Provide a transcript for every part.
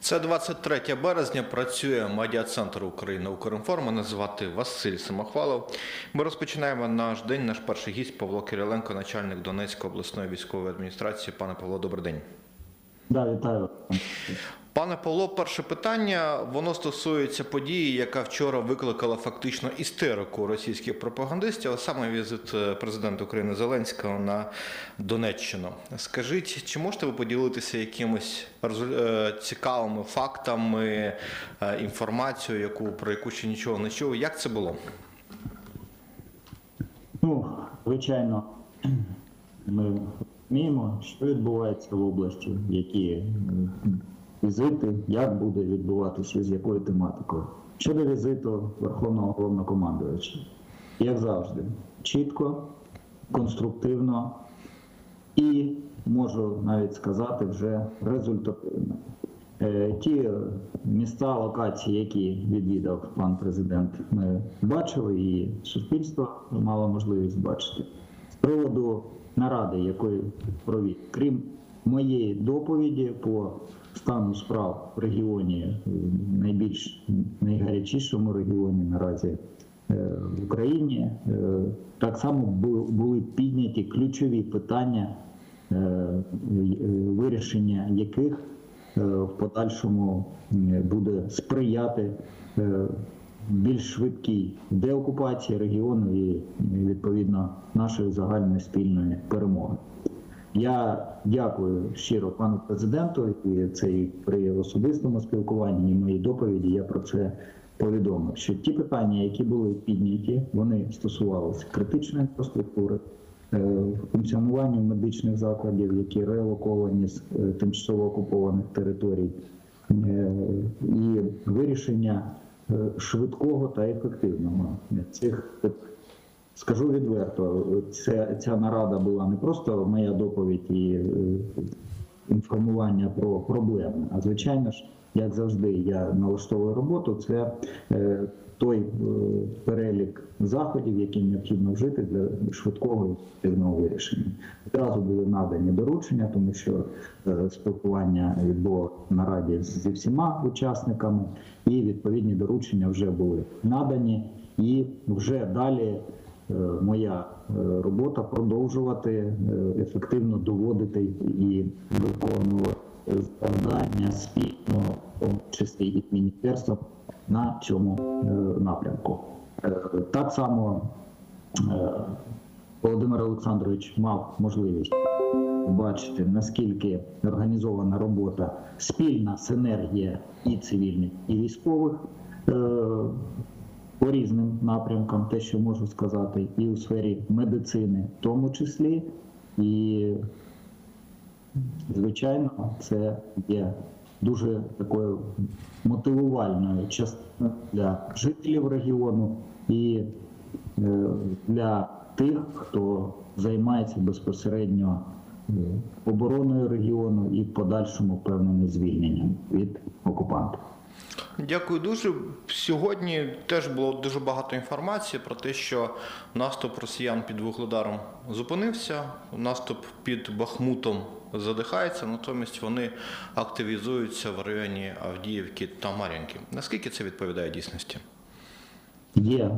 Це 23 березня. Працює медіа-центр України Укрінформ. Мене звати Василь Самохвалов. Ми розпочинаємо наш день. Наш перший гість Павло Кириленко, начальник Донецької обласної військової адміністрації. Пане Павло, добрий день. Да, вітаю. Пане Павло, перше питання воно стосується події, яка вчора викликала фактично істерику російських пропагандистів, а саме візит е, президента України Зеленського на Донеччину. Скажіть, чи можете ви поділитися якимись е, цікавими фактами, е, інформацією, яку про яку ще нічого не чув? Як це було? Ну, звичайно, ми розуміємо, що відбувається в області, які візити, як буде відбуватися, з якою тематикою. Щодо візиту Верховного головнокомандувача, як завжди, чітко, конструктивно і можу навіть сказати вже результативно. Е, Ті міста, локації, які відвідав пан президент, ми бачили, і суспільство мало можливість бачити. З приводу наради, якої провів, крім моєї доповіді по стану справ в регіоні, е, найбільш найгарячішому регіоні наразі е, в Україні, е, так само були підняті ключові питання, вирішення яких в подальшому буде сприяти більш швидкій деокупації регіону і відповідно нашої загальної спільної перемоги. Я дякую щиро пану президенту, і це і при особистому спілкуванні, і моїй доповіді я про це повідомив. Що ті питання, які були підняті, вони стосувалися критичної інфраструктури, е, функціонування медичних закладів, які релоковані з е, тимчасово окупованих територій, е, і вирішення швидкого та ефективного цих питань. Скажу відверто, це, ця нарада була не просто моя доповідь і е, інформування про проблеми, а звичайно ж, як завжди, я налаштовую роботу. Це е, той е, перелік заходів, які необхідно вжити для швидкого ефективного вирішення. Одразу були надані доручення, тому що спілкування відбуло на раді зі всіма учасниками, і відповідні доручення вже були надані, і вже далі. Е, моя е, робота продовжувати е, ефективно доводити і виконувати завдання спільно, в тому числі і з міністерством, на цьому напрямку. Так само Володимир Олександрович мав можливість бачити, наскільки організована робота, спільна синергія і цивільних, і військових. По різним напрямкам, те, що можу сказати, і у сфері медицини, в тому числі, і звичайно, це є дуже такою мотивувальною частиною для жителів регіону і е, для тих, хто займається безпосередньо е, обороною регіону і подальшому впевненим звільненням від окупантів. Дякую дуже. Сьогодні теж було дуже багато інформації про те, що наступ росіян під Вугледаром зупинився, наступ під Бахмутом задихається, натомість вони активізуються в районі Авдіївки та Мар'їнки. Наскільки це відповідає дійсності? Є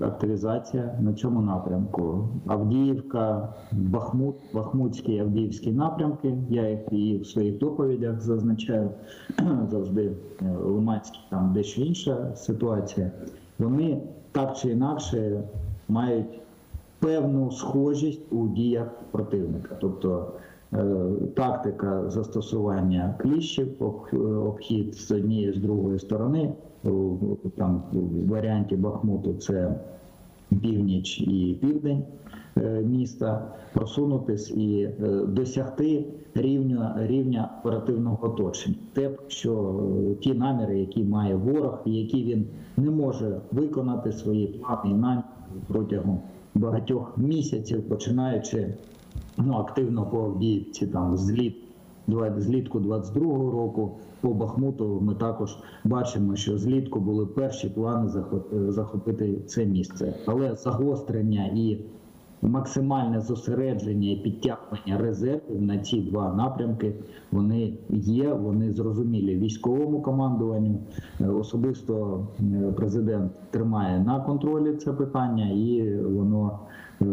активізація на цьому напрямку. Авдіївка, Бахмут, Бахмутський, Авдіївський напрямки. Я їх і в своїх доповідях зазначаю завжди е, Лиманський, там дещо інша ситуація. Вони так чи інакше мають певну схожість у діях противника. Тобто тактика застосування кліщів, обхід з однієї з другої сторони, там в варіанті Бахмуту це північ і південь е, міста, просунутись і е, досягти рівня, рівня оперативного оточення. Те, що е, ті наміри, які має ворог, і які він не може виконати свої плани і наміри протягом багатьох місяців, починаючи ну, активно по Авдіївці, там зліт злітку 22-го року. По Бахмуту ми також бачимо, що злітку були перші плани захопити це місце, але загострення і максимальне зосередження і підтягування резервів на ці два напрямки вони є, вони зрозумілі військовому командуванню. Е, Особисто е, президент тримає на контролі це питання, і воно е,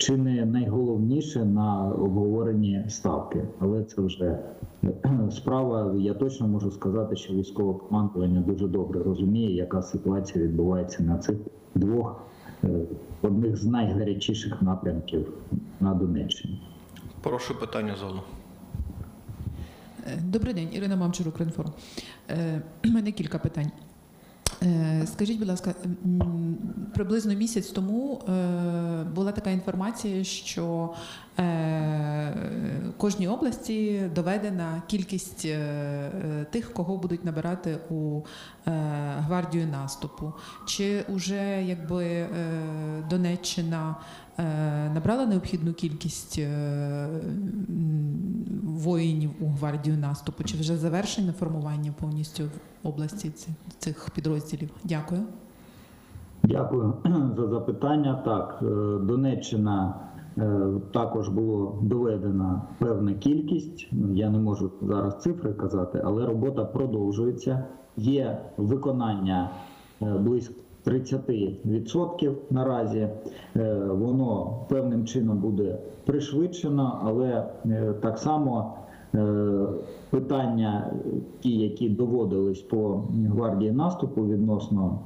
чи не найголовніше на обговоренні ставки, але це вже е, справа. Я точно можу сказати, що військове командування дуже добре розуміє, яка ситуація відбувається на цих двох е, одних з найгарячіших напрямків на Донеччині. Прошу питання залу. Е, Добрий день, Ірина Мамчур, Укрінформ. Е, У мене кілька питань. Е, Скажіть, будь ласка, приблизно місяць тому е, була така інформація, що е, кожній області доведена кількість тих, кого будуть набирати у гвардію наступу. Чи вже якби Донеччина набрала необхідну кількість е, воїнів у гвардію наступу? Чи вже завершено формування повністю в області цих підрозділів? Дякую. Дякую за запитання. Так, е, Донеччина е, також було доведена певна кількість. Я не можу зараз цифри казати, але робота продовжується. Є виконання е, близько 30% наразі. Е, Воно певним чином буде пришвидшено, але е, так само е, питання, ті, які доводились по гвардії наступу відносно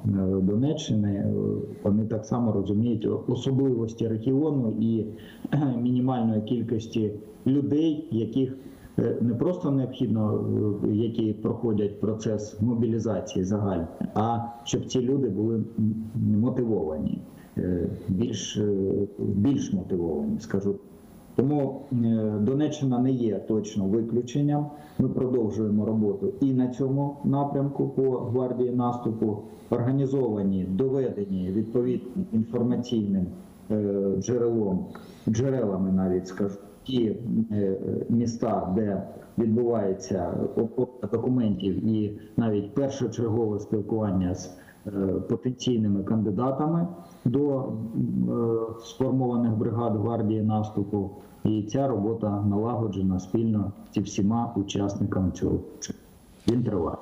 Донеччини, вони так само розуміють особливості регіону і мінімальної кількості людей, яких не просто необхідно, е, які проходять процес мобілізації загальний, а щоб ці люди були мотивовані, е, більш, е, більш мотивовані, скажу. Тому е, Донеччина не є точно виключенням. Ми продовжуємо роботу і на цьому напрямку по гвардії наступу. Організовані, доведені відповідним інформаційним е, джерелом, джерелами навіть скажу, ті е, міста, де відбувається обробка документів і навіть першочергове спілкування з е, потенційними кандидатами до е, сформованих бригад гвардії наступу. І ця робота налагоджена спільно зі всіма учасниками цього. Він триває.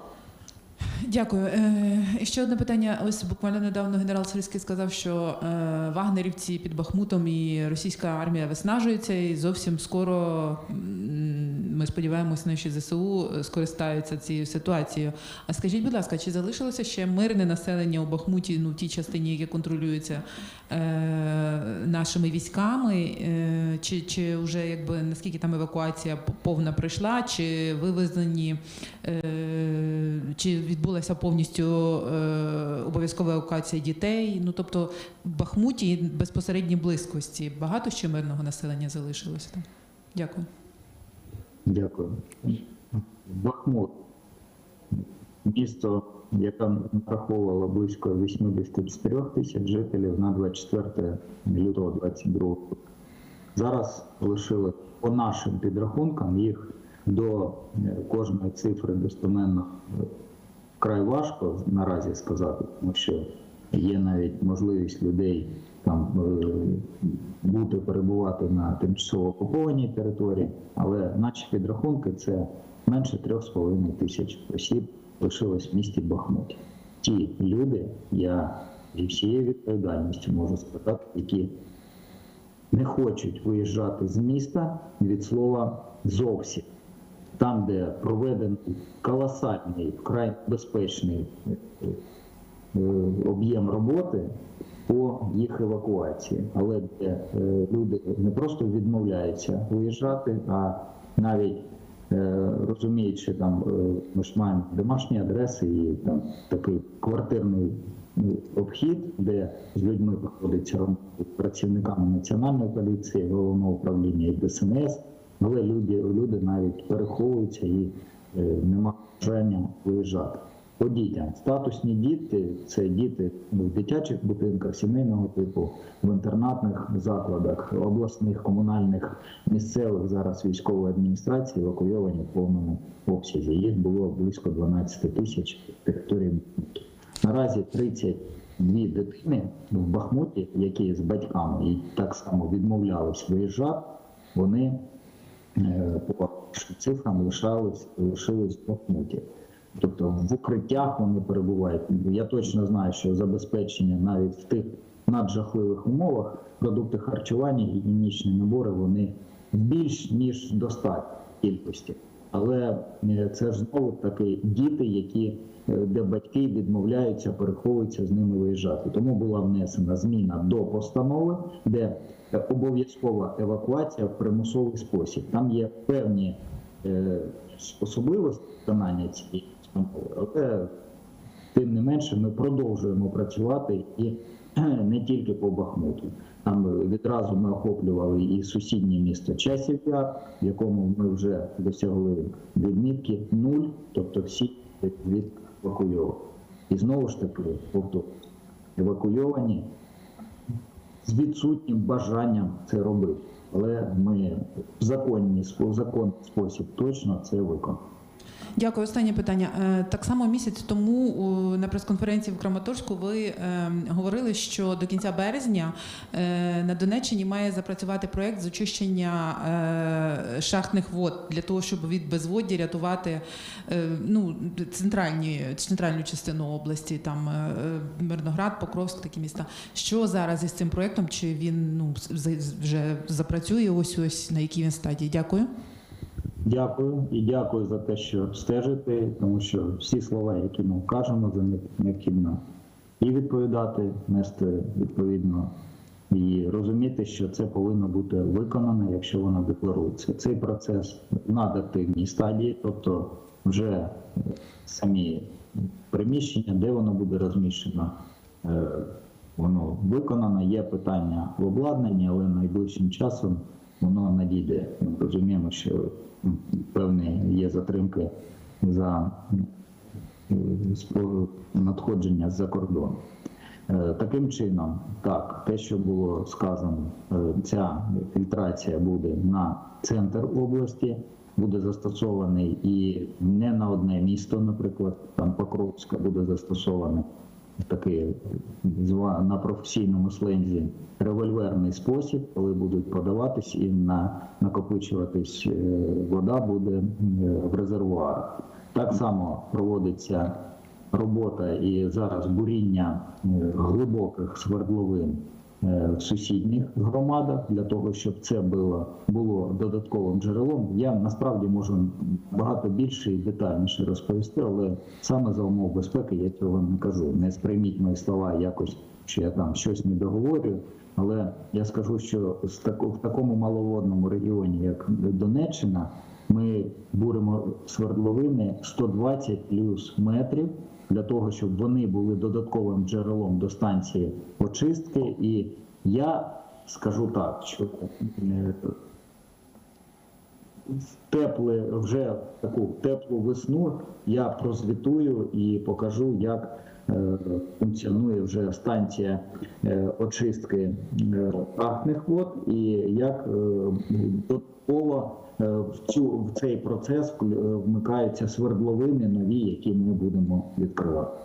Дякую. Е, ще одне питання. Ось буквально недавно генерал Сирський сказав, що е, вагнерівці під Бахмутом і російська армія виснажується, і зовсім скоро м, ми сподіваємось, наші ЗСУ скористаються цією ситуацією. А скажіть, будь ласка, чи залишилося ще мирне населення у Бахмуті, ну в тій частині, яка контролюється е, нашими військами? Е, чи, чи вже якби наскільки там евакуація повна пройшла, чи вивезені? Е, чи відбулася повністю е, обов'язкова евакуація дітей? Ну тобто в Бахмуті безпосередній близькості багато ще мирного населення залишилося там. Дякую. Дякую. Бахмут. Місто, яке нараховувало близько 84 тисяч жителів на 24 лютого 22 року. Зараз лишили по нашим підрахункам їх до е, кожної цифри достеменно е, вкрай важко наразі сказати, тому що є навіть можливість людей там е, бути перебувати на тимчасово окупованій території, але наші підрахунки це менше 3,5 тисяч осіб лишилось в місті Бахмуті. Ті люди, я зі всією відповідальністю можу сказати, які не хочуть виїжджати з міста від слова зовсім. Там, де проведений колосальний, вкрай безпечний е, е, об'єм роботи по їх евакуації, але де е, люди не просто відмовляються виїжджати, а навіть е, розуміють, там е, ми ж маємо домашні адреси і там такий квартирний ну, обхід, де з людьми проходиться працівниками національної поліції, головного управління і ДСНС, але люди, люди навіть переховуються і е, немає бажання виїжджати. По дітям статусні діти це діти в дитячих будинках сімейного типу, в інтернатних закладах, обласних, комунальних, місцевих зараз військової адміністрації евакуйовані в повному обсязі. Їх було близько 12 тисяч території. Наразі 30 дві дитини в Бахмуті, які з батьками і так само відмовлялись виїжджати, вони е, по цифрам лишались, лишились в Бахмуті. Тобто в укриттях вони перебувають. Я точно знаю, що забезпечення навіть в тих наджахливих умовах продукти харчування, гігієнічні набори вони більш ніж достатньо кількості. Але е, це ж знову таки діти, які е, де батьки відмовляються, переховуються з ними виїжджати. Тому була внесена зміна до постанови, де обов'язкова евакуація в примусовий спосіб. Там є певні е, особливості виконання цієї але тим не менше ми продовжуємо працювати і не тільки по Бахмуту. Там відразу ми охоплювали і сусіднє місто Часів в якому ми вже досягли відмітки нуль, тобто всі від евакуйовані. І знову ж таки, повторюю, евакуйовані з відсутнім бажанням це робити. Але ми в законний спосіб точно це виконуємо. Дякую. Останнє питання. Е, Так само місяць тому на прес-конференції в Краматорську ви е, говорили, що до кінця березня е, на Донеччині має запрацювати проект з очищення шахтних вод для того, щоб від безводдя рятувати ну, центральні, центральну частину області, там Мирноград, Покровськ, такі міста. Що зараз із цим проектом? Чи він ну, вже запрацює ось ось на якій він стадії? Дякую. Дякую і дякую за те, що стежите, тому що всі слова, які ми кажемо, за них необхідно і відповідати, нести відповідно і розуміти, що це повинно бути виконано, якщо воно декларується. Цей процес в надактивній стадії, тобто вже самі приміщення, де воно буде розміщено. е, Воно виконано, є питання в обладнанні, але найближчим часом воно надійде. Ми розуміємо, що певні є затримки за е, надходження з-за кордону. Е, Таким чином, так, те, що було сказано, е, ця фільтрація буде на центр області, буде застосований і не на одне місто, наприклад, там Покровська буде застосований такий на професійному слензі револьверний спосіб, коли будуть подаватись і на накопичуватись е, вода буде е, в резервуарах. Так само проводиться робота і зараз буріння е, глибоких свердловин в сусідніх громадах для того, щоб це було, було додатковим джерелом. Я насправді можу багато більше і детальніше розповісти, але саме за умов безпеки я цього не кажу. Не сприйміть мої слова якось, що я там щось не договорю. Але я скажу, що в такому маловодному регіоні, як Донеччина, ми буримо свердловини 120 плюс метрів для того, щоб вони були додатковим джерелом до станції очистки. І я скажу так, що е, тепле вже таку теплу весну я прозвітую і покажу, як функціонує вже станція е, очистки е, шахтних вод, і як е, додатково е, в цю в цей процес е, вмикаються свердловини нові, які ми будемо відкривати.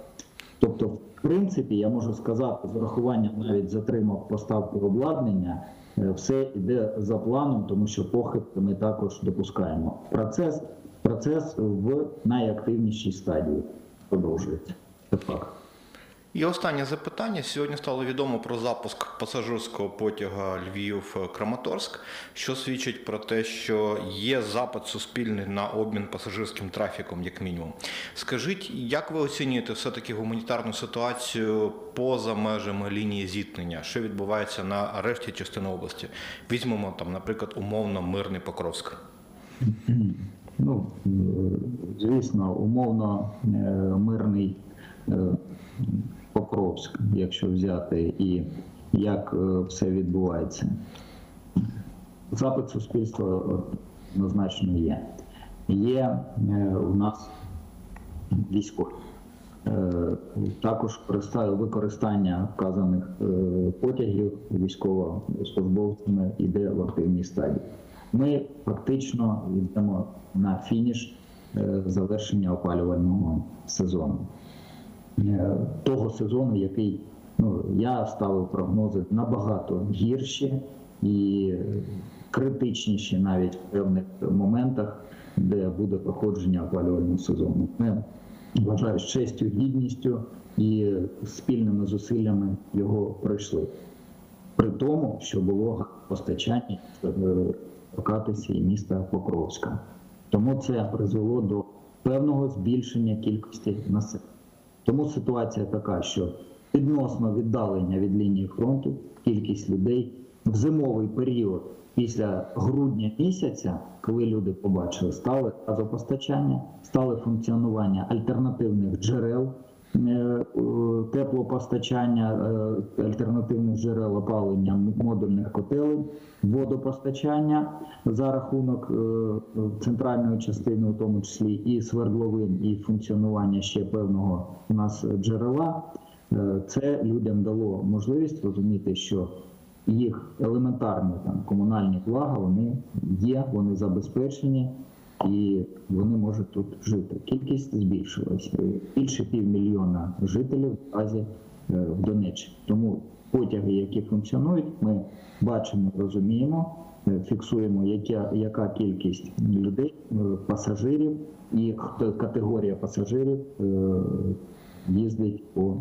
Тобто, в принципі, я можу сказати, з урахуванням навіть затримок поставки обладнання, е, все йде за планом, тому що похибки ми також допускаємо. Процес, процес в найактивнішій стадії продовжується. Це факт. І останнє запитання. Сьогодні стало відомо про запуск пасажирського потяга Львів-Краматорськ, що свідчить про те, що є запит суспільний на обмін пасажирським трафіком, як мінімум. Скажіть, як ви оцінюєте все-таки гуманітарну ситуацію поза межами лінії зіткнення? Що відбувається на решті частини області? Візьмемо там, наприклад, умовно мирний Покровськ. Ну, е, звісно, умовно е, мирний Покровськ, якщо взяти, і як е, все відбувається. Запит суспільства е, однозначно є. Є е, у нас військові. Е, Також використання вказаних е, потягів військовослужбовцями іде в активній стадії. Ми фактично йдемо на фініш е, завершення опалювального сезону. Е, Того сезону, який Ну, я ставив прогнози набагато гірші і критичніші навіть в певних моментах, де буде проходження опалювального сезону. Ми вважаю з честю, гідністю і спільними зусиллями його пройшли. При тому, що було постачання торкатися і міста Покровська. Тому це призвело до певного збільшення кількості населення. Тому ситуація така, що відносно віддалення від лінії фронту кількість людей в зимовий період після грудня місяця, коли люди побачили, стали газопостачання, стали функціонування альтернативних джерел теплопостачання, е, альтернативних джерел опалення модульних котелень, водопостачання за рахунок е, центральної частини, у тому числі і свердловин, і функціонування ще певного у нас джерела. Е, Це людям дало можливість розуміти, що їх елементарні там комунальні блага вони є, вони забезпечені і вони можуть тут жити. Кількість збільшилась. Е, Більше півмільйона жителів наразі е, в Донеччині. Тому потяги, які функціонують, ми бачимо, розуміємо, е, фіксуємо, яка, яка кількість людей, пасажирів і категорія пасажирів їздить по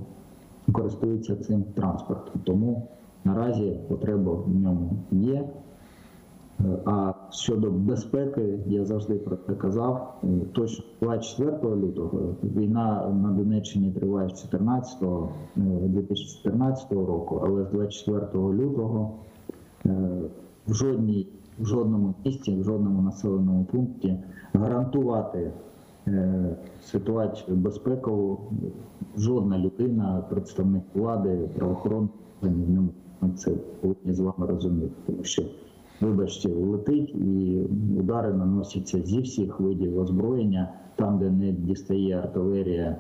користуються цим транспортом. Тому наразі потреба в ньому є. Е, А щодо безпеки, я завжди про це казав. Е, Точно 24 лютого війна на Донеччині триває з 14 е, 2014 року, але з 24 лютого е, в жодній в жодному місті, в жодному населеному пункті гарантувати е, ситуацію безпекову жодна людина, представник влади, правоохоронних органів не це повинні з вами розуміти, тому що, вибачте, летить і удари наносяться зі всіх видів озброєння, там, де не дістає артилерія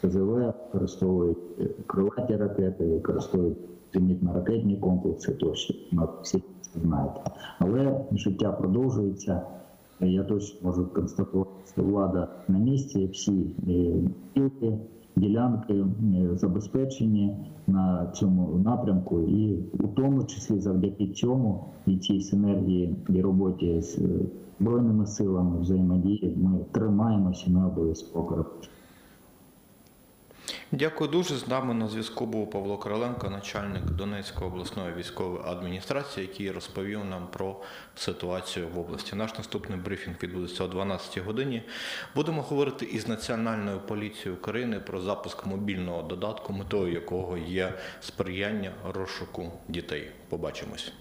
СЗВ, використовують е, крилаті ракети, використовують зенітно-ракетні комплекси тощо. Всі знаєте. Але життя продовжується. Я точно можу констатувати, що влада на місці, всі е, спілки, ділянки е, забезпечені на цьому напрямку, і у тому числі завдяки цьому і цій синергії і роботі з е, збройними силами взаємодії ми тримаємося, ми обов'язково. Дякую дуже. З нами на зв'язку був Павло Короленко, начальник Донецької обласної військової адміністрації, який розповів нам про ситуацію в області. Наш наступний брифінг відбудеться о 12 годині. Будемо говорити із Національною поліцією України про запуск мобільного додатку, метою якого є сприяння розшуку дітей. Побачимось.